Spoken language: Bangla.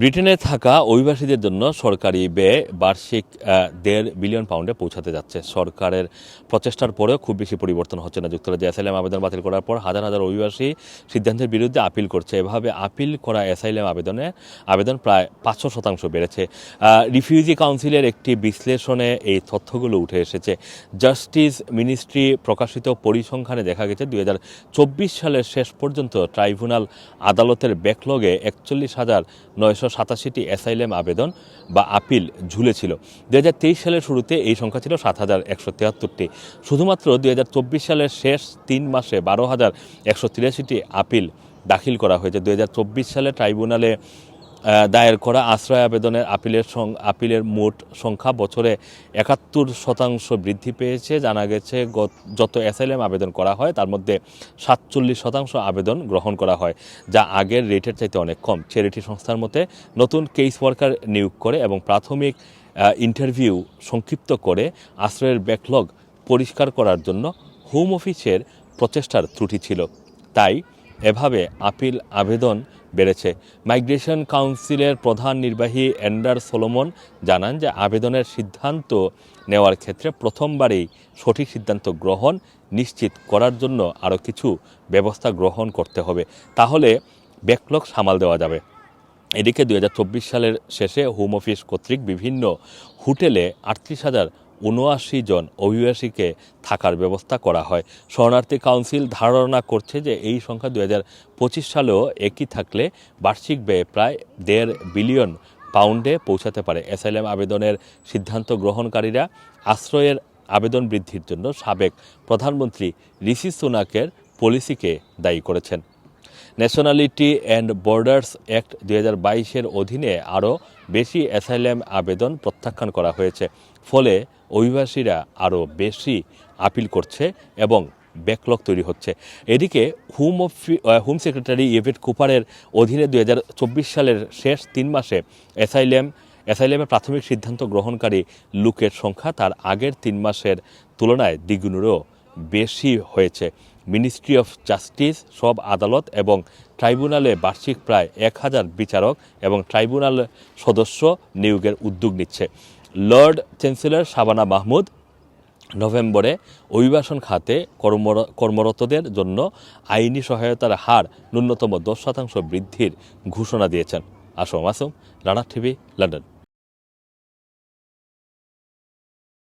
ব্রিটেনে থাকা অভিবাসীদের জন্য সরকারি ব্যয় বার্ষিক দেড় বিলিয়ন পাউন্ডে পৌঁছাতে যাচ্ছে। সরকারের প্রচেষ্টার পরেও খুব বেশি পরিবর্তন হচ্ছে না যুক্তরাজ্যে। অ্যাসাইলাম আবেদন বাতিল করার পর হাজার হাজার অভিবাসী সিদ্ধান্তের বিরুদ্ধে আপিল করছে। এভাবে আপিল করা অ্যাসাইলাম আবেদনে, আবেদন প্রায় পাঁচশো শতাংশ বেড়েছে। রিফিউজি কাউন্সিলের একটি বিশ্লেষণে এই তথ্যগুলো উঠে এসেছে। জাস্টিস মিনিস্ট্রি প্রকাশিত পরিসংখ্যানে দেখা গেছে দু হাজার চব্বিশ সালের শেষ পর্যন্ত ট্রাইব্যুনাল আদালতের ব্যাকলগে একচল্লিশ হাজার নয়শো সাতাশিটি অ্যাসাইলেম আবেদন বা আপিল ঝুলেছিল। দু হাজার তেইশ সালের শুরুতে এই সংখ্যা ছিল সাত হাজার একশো তেহাত্তরটি। শুধুমাত্র দু হাজার চব্বিশ সালের শেষ তিন মাসে বারো হাজার একশো তিরাশিটি আপিল দাখিল করা হয়েছে। দু হাজার চব্বিশ সালে ট্রাইব্যুনালে দায়ের করা আশ্রয় আবেদনের আপিলের আপিলের মোট সংখ্যা বছরে একাত্তর শতাংশ বৃদ্ধি পেয়েছে। জানা গেছে যত অ্যাসাইলেম আবেদন করা হয়, তার মধ্যে সাতচল্লিশ শতাংশ আবেদন গ্রহণ করা হয়, যা আগের রেটের চাইতে অনেক কম। চ্যারিটি সংস্থার মতে, নতুন কেস ওয়ার্কার নিয়োগ করে এবং প্রাথমিক ইন্টারভিউ সংক্ষিপ্ত করে আশ্রয়ের ব্যাকলগ পরিষ্কার করার জন্য হোম অফিসের প্রচেষ্টার ত্রুটি ছিল। তাই এভাবে আপিল আবেদন বেড়েছে। মাইগ্রেশন কাউন্সিলের প্রধান নির্বাহী অ্যান্ডার সোলোমন জানান যে আবেদনের সিদ্ধান্ত নেওয়ার ক্ষেত্রে প্রথমবারেই সঠিক সিদ্ধান্ত গ্রহণ নিশ্চিত করার জন্য আরও কিছু ব্যবস্থা গ্রহণ করতে হবে। তাহলে ব্যাকলগ সামাল দেওয়া যাবে। এদিকে দু হাজার চব্বিশ সালের শেষে হোম অফিস কর্তৃক বিভিন্ন হোটেলে আটত্রিশ হাজার উনআশি জন অভিবাসীকে থাকার ব্যবস্থা করা হয়। শরণার্থী কাউন্সিল ধারণা করছে যে এই সংখ্যা দু হাজার পঁচিশ সালেও একই থাকলে বার্ষিক ব্যয় প্রায় দেড় বিলিয়ন পাউন্ডে পৌঁছাতে পারে। অ্যাসাইলাম আবেদনের সিদ্ধান্ত গ্রহণকারীরা আশ্রয়ের আবেদন বৃদ্ধির জন্য সাবেক প্রধানমন্ত্রী ঋষি সুনাকের পলিসিকে দায়ী করেছেন। ন্যাশনালিটি অ্যান্ড বর্ডার্স অ্যাক্ট দুই হাজার বাইশের অধীনে আরও বেশি অ্যাসাইলাম আবেদন প্রত্যাখ্যান করা হয়েছে। ফলে অভিবাসীরা আরও বেশি আপিল করছে এবং ব্যাকলগ তৈরি হচ্ছে। এদিকে হোম অফি হোম সেক্রেটারি ইভেট কুপারের অধীনে দুই হাজার চব্বিশ সালের শেষ তিন মাসে অ্যাসাইলাম অ্যাসাইলামের প্রাথমিক সিদ্ধান্ত গ্রহণকারী লোকের সংখ্যা তার আগের তিন মাসের তুলনায় দ্বিগুণেরও বেশি হয়েছে। মিনিস্ট্রি অফ জাস্টিস সব আদালত এবং ট্রাইব্যুনালে বার্ষিক প্রায় এক হাজার বিচারক এবং ট্রাইব্যুনাল সদস্য নিয়োগের উদ্যোগ নিচ্ছে। লর্ড চ্যান্সেলর শাবানা মাহমুদ নভেম্বরে অভিবাসন খাতে কর্মর- কর্মরতদের জন্য আইনি সহায়তার হার ন্যূনতম দশ শতাংশ বৃদ্ধির ঘোষণা দিয়েছেন। Assam Assam Rana TV London